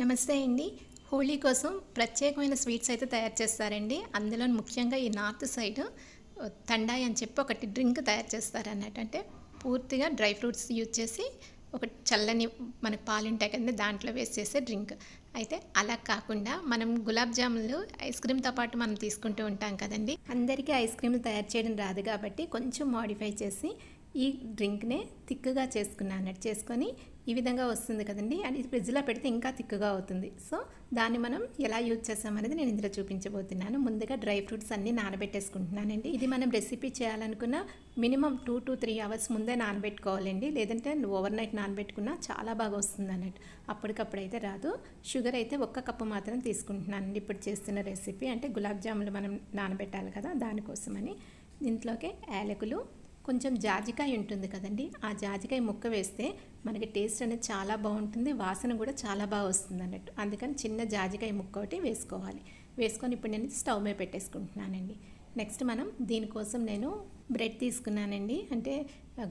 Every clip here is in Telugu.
నమస్తే అండి. హోలీ కోసం ప్రత్యేకమైన స్వీట్స్ అయితే తయారు చేస్తారండి. అందులో ముఖ్యంగా ఈ నార్త్ సైడ్ తండాయి అని చెప్పి ఒకటి డ్రింక్ తయారు చేస్తారు అన్నట్టు అంటే పూర్తిగా డ్రై ఫ్రూట్స్ యూజ్ చేసి ఒక చల్లని మన పాలు ఉంటాయి కదండి దాంట్లో వేసి చేసే డ్రింక్. అయితే అలా కాకుండా మనం గులాబ్ జాములు ఐస్ క్రీమ్తో పాటు మనం తీసుకుంటూ ఉంటాం కదండి. అందరికీ ఐస్ క్రీమ్లు తయారు చేయడం రాదు కాబట్టి కొంచెం మాడిఫై చేసి ఈ డ్రింక్నే తిక్కుగా చేసుకున్నాను అన్నట్టు చేసుకొని ఈ విధంగా వస్తుంది కదండి. అది ఫ్రిడ్జ్లో పెడితే ఇంకా తిక్కుగా అవుతుంది. సో దాన్ని మనం ఎలా యూజ్ చేస్తామనేది నేను ఇందులో చూపించబోతున్నాను. ముందుగా డ్రై ఫ్రూట్స్ అన్నీ నానబెట్టేసుకుంటున్నానండి. ఇది మనం రెసిపీ చేయాలనుకున్న minimum two to three hours ముందే నానబెట్టుకోవాలండి. లేదంటే ఓవర్ నైట్ నానబెట్టుకున్నా చాలా బాగా వస్తుంది అన్నట్టు. అప్పటికప్పుడు అయితే రాదు. షుగర్ అయితే ఒక్క కప్పు మాత్రం తీసుకుంటున్నానండి ఇప్పుడు చేస్తున్న రెసిపీ. అంటే గులాబ్ జాములు మనం నానబెట్టాలి కదా దానికోసమని. దీంట్లోకి యాలకులు కొంచెం జాజికాయ ఉంటుంది కదండి. ఆ జాజికాయ ముక్క వేస్తే మనకి టేస్ట్ అనేది చాలా బాగుంటుంది. వాసన కూడా చాలా బాగా వస్తుంది అన్నట్టు. అందుకని చిన్న జాజికాయ ముక్క ఒకటి వేసుకోవాలి. వేసుకొని ఇప్పుడు నేను స్టవ్ మీద పెట్టేసుకుంటున్నానండి. నెక్స్ట్ మనం దీనికోసం నేను బ్రెడ్ తీసుకున్నానండి. అంటే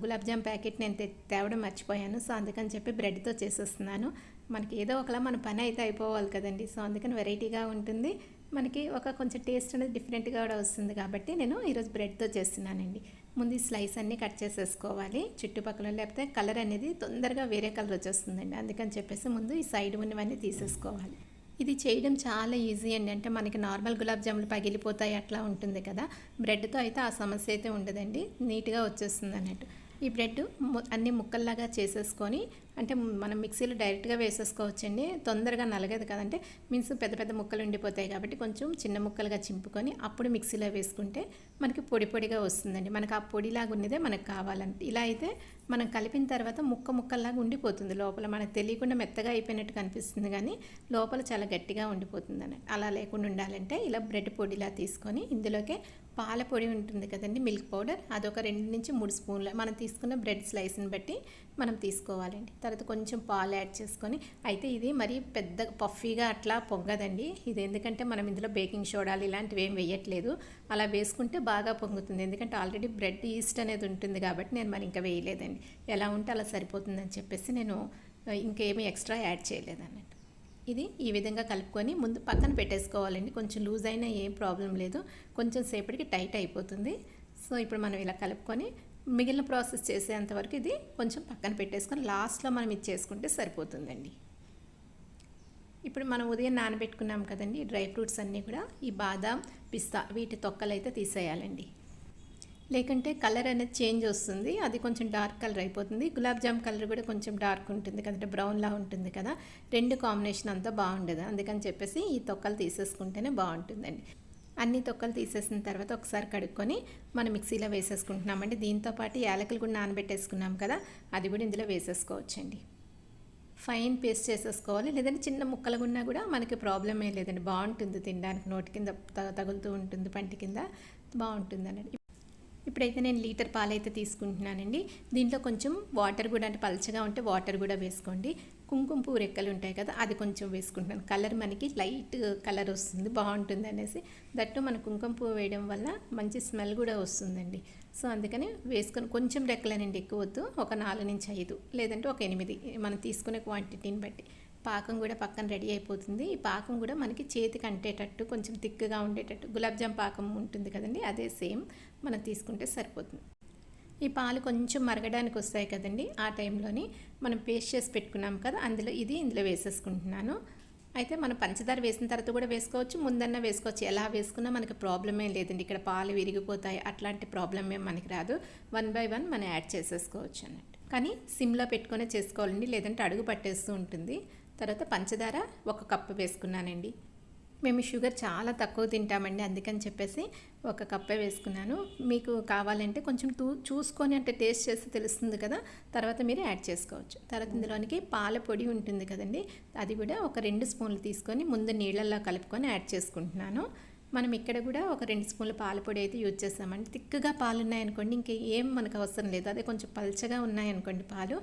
గులాబ్ జామ్ ప్యాకెట్ నేను తేవడం మర్చిపోయాను. సో అందుకని చెప్పి బ్రెడ్తో చేసేస్తున్నాను. మనకి ఏదో ఒకలా మన పని అయితే అయిపోవాలి కదండి. సో అందుకని వెరైటీగా ఉంటుంది. మనకి ఒక కొంచెం టేస్ట్ అనేది డిఫరెంట్గా కూడా వస్తుంది కాబట్టి నేను ఈరోజు బ్రెడ్తో చేస్తున్నానండి. ముందు ఈ స్లైస్ అన్నీ కట్ చేసేసుకోవాలి. చుట్టుపక్కల లేకపోతే కలర్ అనేది తొందరగా వేరే కలర్ వచ్చేస్తుందండి. అందుకని చెప్పేసి ముందు ఈ సైడ్ ఉన్నవన్నీ తీసేసుకోవాలి. ఇది చేయడం చాలా ఈజీ అండి. అంటే మనకి నార్మల్ గులాబ్ జాములు పగిలిపోతాయి అట్లా ఉంటుంది కదా. బ్రెడ్తో అయితే ఆ సమస్య అయితే ఉండదండి. నీట్గా వచ్చేస్తుంది అన్నట్టు. ఈ బ్రెడ్ ము- అన్ని ముక్కల్లాగా చేసేసుకొని అంటే మనం మిక్సీలో డైరెక్ట్గా వేసేసుకోవచ్చండి. తొందరగా నలగదు కదంటే మీన్స్ పెద్ద పెద్ద ముక్కలు ఉండిపోతాయి కాబట్టి కొంచెం చిన్న ముక్కలుగా చింపుకొని అప్పుడు మిక్సీలో వేసుకుంటే మనకి పొడి పొడిగా వస్తుందండి. మనకు ఆ పొడిలాగా ఉన్నదే మనకు కావాలంటే ఇలా అయితే మనం కలిపిన తర్వాత ముక్క ముక్కల్లాగా ఉండిపోతుంది. లోపల మనకు తెలియకుండా మెత్తగా అయిపోయినట్టు కనిపిస్తుంది కానీ లోపల చాలా గట్టిగా ఉండిపోతుందని అలా లేకుండా ఉండాలంటే ఇలా బ్రెడ్ పొడిలా తీసుకొని ఇందులోకే పాల పొడి ఉంటుంది కదండి మిల్క్ పౌడర్. అదొక రెండు నుంచి మూడు స్పూన్ల మనం తీసుకున్న బ్రెడ్ స్లైస్ని బట్టి మనం తీసుకోవాలండి. తర్వాత కొంచెం పాలు యాడ్ చేసుకొని అయితే ఇది మరీ పెద్ద పఫీగా అట్లా పొంగదండి. ఇది ఎందుకంటే మనం ఇందులో బేకింగ్ సోడాలు ఇలాంటివి ఏం వేయట్లేదు. అలా వేసుకుంటే బాగా పొంగుతుంది. ఎందుకంటే ఆల్రెడీ బ్రెడ్ ఈస్ట్ అనేది ఉంటుంది కాబట్టి నేను మరి ఇంకా వేయలేదండి. ఎలా ఉంటే అలా సరిపోతుందని చెప్పేసి నేను ఇంకేమీ ఎక్స్ట్రా యాడ్ చేయలేదన్నట్టు ఇది ఈ విధంగా కలుపుకొని ముందు పక్కన పెట్టేసుకోవాలండి. కొంచెం లూజ్ అయినా ఏం ప్రాబ్లం లేదు. కొంచెం సేపటికి టైట్ అయిపోతుంది. సో ఇప్పుడు మనం ఇలా కలుపుకొని మిగిలిన ప్రాసెస్ చేసేంత వరకు ఇది కొంచెం పక్కన పెట్టేసుకొని లాస్ట్లో మనం ఇది చేసుకుంటే సరిపోతుందండి. ఇప్పుడు మనం ఉదయం నానబెట్టుకున్నాం కదండి డ్రై ఫ్రూట్స్ అన్నీ కూడా ఈ బాదాం పిస్తా వీటి తొక్కలు అయితే తీసేయాలండి. లేకుంటే కలర్ అనేది చేంజ్ వస్తుంది అది కొంచెం డార్క్ కలర్ అయిపోతుంది. గులాబ్ జామ్ కలర్ కూడా కొంచెం డార్క్ ఉంటుంది కదంటే బ్రౌన్లా ఉంటుంది కదా. రెండు కాంబినేషన్ అంతా బాగుండదు. అందుకని చెప్పేసి ఈ తొక్కలు తీసేసుకుంటేనే బాగుంటుందండి. అన్ని తొక్కలు తీసేసిన తర్వాత ఒకసారి కడుక్కొని మనం మిక్సీలో వేసేసుకుంటున్నామండి. దీంతో పాటు యాలకులు కూడా నానబెట్టేసుకున్నాం కదా అది కూడా ఇందులో వేసేసుకోవచ్చండి. ఫైన్ పేస్ట్ చేసేసుకోవాలి. లేదంటే చిన్న ముక్కలుగా ఉన్నా కూడా మనకి ప్రాబ్లం ఏం లేదండి. బాగుంటుంది తినడానికి. నోటి కింద త- తగులుతూ ఉంటుంది పంటి కింద. బాగుంటుంది ఇప్పుడైతే నేను లీటర్ పాలైతే తీసుకుంటున్నానండి. దీంట్లో కొంచెం వాటర్ కూడా అంటే పలచగా ఉంటే వాటర్ కూడా వేసుకోండి. కుంకుమ పువ్వు రెక్కలు ఉంటాయి కదా అది కొంచెం వేసుకుంటున్నాను. కలర్ మనకి లైట్ కలర్ వస్తుంది బాగుంటుంది అనేసి. దట్టు మన కుంకుమ పువ్వు వేయడం వల్ల మంచి స్మెల్ కూడా వస్తుందండి. సో అందుకని వేసుకొని కొంచెం రెక్కలనండి ఎక్కువ వద్దు ఒక నాలుగు నుంచి ఐదు లేదంటే ఒక ఎనిమిది. మనం తీసుకునే క్వాంటిటీని బట్టి. పాకం కూడా పక్కన రెడీ అయిపోతుంది. ఈ పాకం కూడా మనకి చేతికి అంటేటట్టు కొంచెం తిక్కుగా ఉండేటట్టు. గులాబ్ జామ్ పాకం ఉంటుంది కదండి అదే సేమ్ మనం తీసుకుంటే సరిపోతుంది. ఈ పాలు కొంచెం మరగడానికి వస్తాయి కదండి ఆ టైంలోని మనం పేస్ట్ చేసి పెట్టుకున్నాం కదా అందులో ఇది ఇందులో వేసేసుకుంటున్నాను. అయితే మనం పంచదార వేసిన తర్వాత కూడా వేసుకోవచ్చు ముందన్న వేసుకోవచ్చు. ఎలా వేసుకున్నా మనకి ప్రాబ్లం ఏం లేదండి ఇక్కడ పాలు విరిగిపోతాయి అట్లాంటి ప్రాబ్లం ఏం మనకి రాదు. వన్ బై వన్ మనం యాడ్ చేసేసుకోవచ్చు అన్నట్టు. కానీ సిమ్లో పెట్టుకునే చేసుకోవాలండి లేదంటే అడుగు పట్టేస్తూ ఉంటుంది. తర్వాత పంచదార ఒక కప్పు వేసుకున్నానండి. మేము షుగర్ చాలా తక్కువ తింటామండి అందుకని చెప్పేసి ఒక కప్పే వేసుకున్నాను. మీకు కావాలంటే కొంచెం తూ చూసుకొని అంటే టేస్ట్ చేస్తే తెలుస్తుంది కదా తర్వాత మీరు యాడ్ చేసుకోవచ్చు. తర్వాత ఇందులోనికి పాల పొడి ఉంటుంది కదండి అది కూడా ఒక రెండు స్పూన్లు తీసుకొని ముందు నీళ్ళల్లో కలుపుకొని యాడ్ చేసుకుంటున్నాను. మనం ఇక్కడ కూడా ఒక రెండు స్పూన్ల పాల పొడి అయితే యూజ్ చేస్తామండి. తిక్కుగా పాలు ఉన్నాయనుకోండి ఇంకా ఏం మనకు అవసరం లేదు. అదే కొంచెం పల్చగా ఉన్నాయనుకోండి పాలు.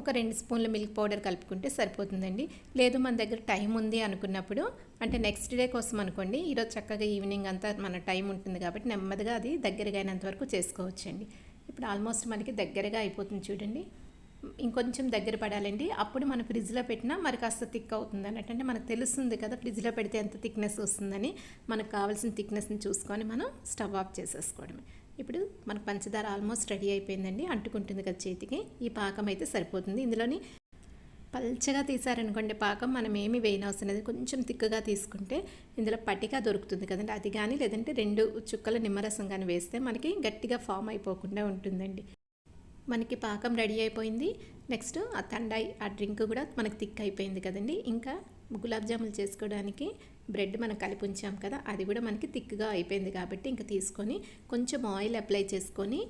ఒక రెండు స్పూన్ల మిల్క్ పౌడర్ కలుపుకుంటే సరిపోతుందండి. లేదు మన దగ్గర టైం ఉంది అనుకున్నప్పుడు అంటే నెక్స్ట్ డే కోసం అనుకోండి ఈరోజు చక్కగా ఈవినింగ్ అంతా మన టైం ఉంటుంది కాబట్టి నెమ్మదిగా అది దగ్గరగా అయినంత వరకు చేసుకోవచ్చండి. ఇప్పుడు ఆల్మోస్ట్ మనకి దగ్గరగా అయిపోతుంది చూడండి. ఇంకొంచెం దగ్గర పడాలండి. అప్పుడు మనం ఫ్రిడ్జ్లో పెట్టినా మరి కాస్త థిక్ అవుతుంది అన్నట్టు అంటే మనకు తెలుస్తుంది కదా ఫ్రిడ్జ్లో పెడితే ఎంత థిక్నెస్ వస్తుందని. మనకు కావాల్సిన థిక్నెస్ని చూసుకొని మనం స్టవ్ ఆఫ్ చేసేసుకోవడమే. ఇప్పుడు మనకు పంచదార ఆల్మోస్ట్ రెడీ అయిపోయిందండి అంటుకుంటుంది కదా చేతికి. ఈ పాకం అయితే సరిపోతుంది. ఇందులోని పల్చగా తీసారనుకోండి పాకం మనం ఏమి వేయనవసరం లేదు. కొంచెం తిక్కుగా తీసుకుంటే ఇందులో పటిక దొరుకుతుంది కదండి. అది కానీ లేదంటే రెండు చుక్కల నిమ్మరసం కానీ వేస్తే మనకి గట్టిగా ఫామ్ అయిపోకుండా ఉంటుందండి. మనకి పాకం రెడీ అయిపోయింది. నెక్స్ట్ ఆ తండాయి ఆ డ్రింక్ కూడా మనకి థిక్ అయిపోయింది కదండి. ఇంకా గులాబ్ జాములు చేసుకోవడానికి బ్రెడ్ మనం కలిపి ఉంచాం కదా అది కూడా మనకి థిక్గా అయిపోయింది కాబట్టి ఇంకా తీసుకొని కొంచెం ఆయిల్ అప్లై చేసుకొని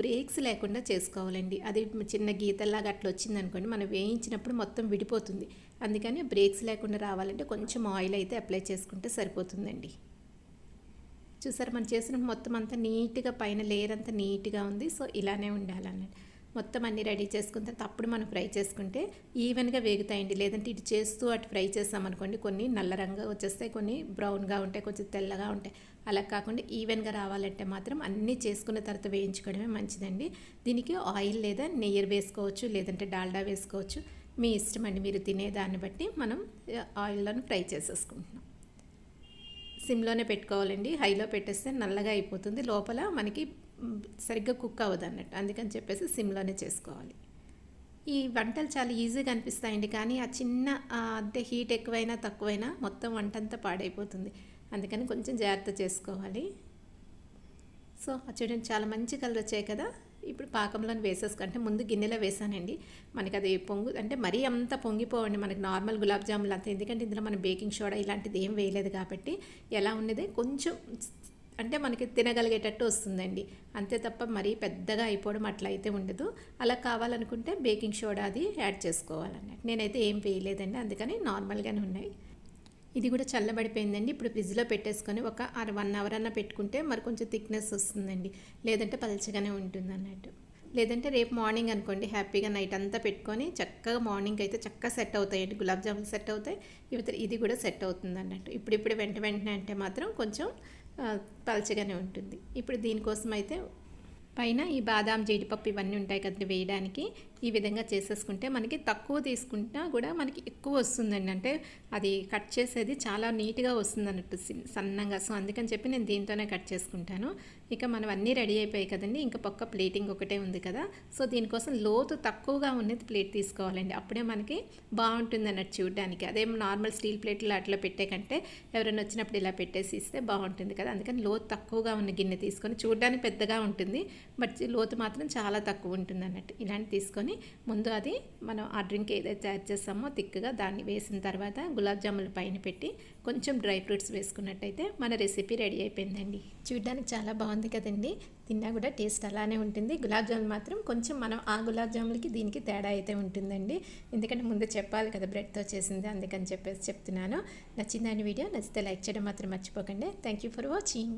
బ్రేక్స్ లేకుండా చేసుకోవాలండి. అది చిన్న గీతల్లాగా అట్లా వచ్చింది అనుకోండి మనం వేయించినప్పుడు మొత్తం విడిపోతుంది. అందుకని బ్రేక్స్ లేకుండా రావాలంటే కొంచెం ఆయిల్ అయితే అప్లై చేసుకుంటే సరిపోతుందండి. చూసారు మనం చేసిన మొత్తం అంతా నీట్గా పైన లేయర్ అంతా నీట్గా ఉంది. సో ఇలానే ఉండాలన్నట్టు. మొత్తం అన్నీ రెడీ చేసుకున్న తర్వాత అప్పుడు మనం ఫ్రై చేసుకుంటే ఈవెన్గా వేగుతాయండి. లేదంటే ఇటు చేస్తూ అటు ఫ్రై చేస్తామనుకోండి కొన్ని నల్ల రంగు వచ్చేస్తాయి కొన్ని బ్రౌన్గా ఉంటాయి కొంచెం తెల్లగా ఉంటాయి. అలా కాకుండా ఈవెన్గా రావాలంటే మాత్రం అన్నీ చేసుకున్న తర్వాత వేయించుకోవడమే మంచిదండి. దీనికి ఆయిల్ లేదా నెయ్యి వేసుకోవచ్చు లేదంటే డాల్డా వేసుకోవచ్చు. మీ ఇష్టం అండి మీరు తినేదాన్ని బట్టి మనం ఆయిల్లోనే ఫ్రై చేసేసుకుంటున్నాం. సిమ్లోనే పెట్టుకోవాలండి. హైలో పెట్టేస్తే నల్లగా అయిపోతుంది. లోపల మనకి సరిగ్గా కుక్ అవ్వదు అన్నట్టు అందుకని చెప్పేసి సిమ్లోనే చేసుకోవాలి. ఈ వంటలు చాలా ఈజీగా అనిపిస్తాయండి కానీ ఆ చిన్న అంటే హీట్ ఎక్కువైనా తక్కువైనా మొత్తం వంట అంతా పాడైపోతుంది. అందుకని కొంచెం జాగ్రత్త చేసుకోవాలి. సో చూడండి చాలా మంచి కలర్ వచ్చాయి కదా. ఇప్పుడు పాకంలో వేసేసుకుంటే ముందు గిన్నెలో వేసానండి. మనకి అది పొంగు అంటే మరీ అంత పొంగిపోవండి మనకి నార్మల్ గులాబ్ జాములు అంతా. ఎందుకంటే ఇందులో మనం బేకింగ్ సోడా ఇలాంటిది ఏం వేయలేదు కాబట్టి ఎలా ఉన్నది? కొంచెం అంటే మనకి తినగలిగేటట్టు వస్తుందండి. అంతే తప్ప మరీ పెద్దగా అయిపోవడం అట్లా అయితే ఉండదు. అలా కావాలనుకుంటే బేకింగ్ సోడా అది యాడ్ చేసుకోవాలన్నట్టు నేనైతే ఏం వేయలేదండి అందుకని నార్మల్గానే ఉన్నాయి. ఇది కూడా చల్లబడిపోయిందండి. ఇప్పుడు ఫ్రిడ్జ్లో పెట్టేసుకొని ఒక అర వన్ అవర్ అన్న పెట్టుకుంటే మరి కొంచెం థిక్నెస్ వస్తుందండి. లేదంటే పలచగానే ఉంటుంది అన్నట్టు లేదంటే రేపు మార్నింగ్ అనుకోండి హ్యాపీగా నైట్ అంతా పెట్టుకొని చక్కగా మార్నింగ్ అయితే చక్కగా సెట్ అవుతాయండి. గులాబ్ జామున్ సెట్ అవుతాయి. ఇవి ఇది కూడా సెట్ అవుతుంది అన్నట్టు ఇప్పుడు ఇప్పుడు వెంట వెంటనే అంటే మాత్రం కొంచెం పలచగానే ఉంటుంది. ఇప్పుడు దీనికోసం అయితే పైన ఈ బాదాం జీడిపప్పు ఇవన్నీ ఉంటాయి కదండి వేయడానికి. ఈ విధంగా చేసేసుకుంటే మనకి తక్కువ తీసుకుంటా కూడా మనకి ఎక్కువ వస్తుందండి. అంటే అది కట్ చేసేది చాలా నీట్గా వస్తుంది అన్నట్టు సన్నంగా. సో అందుకని చెప్పి నేను దీంతోనే కట్ చేసుకుంటాను. ఇక మనం అన్నీ రెడీ అయిపోయాయి కదండి. ఇంకా పక్క ప్లేటింగ్ ఒకటే ఉంది కదా. సో దీనికోసం లోతు తక్కువగా ఉన్నది ప్లేట్ తీసుకోవాలండి. అప్పుడే మనకి బాగుంటుంది అన్నట్టు చూడడానికి. అదే నార్మల్ స్టీల్ ప్లేట్లు అట్లా పెట్టే కంటే ఎవరైనా వచ్చినప్పుడు ఇలా పెట్టేసి ఇస్తే బాగుంటుంది కదా. అందుకని లోతు తక్కువగా ఉన్న గిన్నె తీసుకొని చూడడానికి పెద్దగా ఉంటుంది. బట్ లోతు మాత్రం చాలా తక్కువ ఉంటుంది అన్నట్టు ఇలాంటి తీసుకొని ముందు అది మనం ఆ డ్రింక్ ఏదైతే తయారు చేస్తామో తిక్కగా దాన్ని వేసిన తర్వాత గులాబ్ జాములు పైన పెట్టి కొంచెం డ్రై ఫ్రూట్స్ వేసుకున్నట్టయితే మన రెసిపీ రెడీ అయిపోయిందండి. చూడడానికి చాలా బాగుంది కదండి. తిన్నా కూడా టేస్ట్ అలానే ఉంటుంది. గులాబ్ జాములు మాత్రం కొంచెం మనం ఆ గులాబ్ జాములకి దీనికి తేడా అయితే ఉంటుందండి. ఎందుకంటే ముందు చెప్పాలి కదా బ్రెడ్తో చేసింది అందుకని చెప్పేసి చెప్తున్నాను. నచ్చిందని వీడియో నచ్చితే లైక్ చేయడం మాత్రం మర్చిపోకండి. Thank you for watching.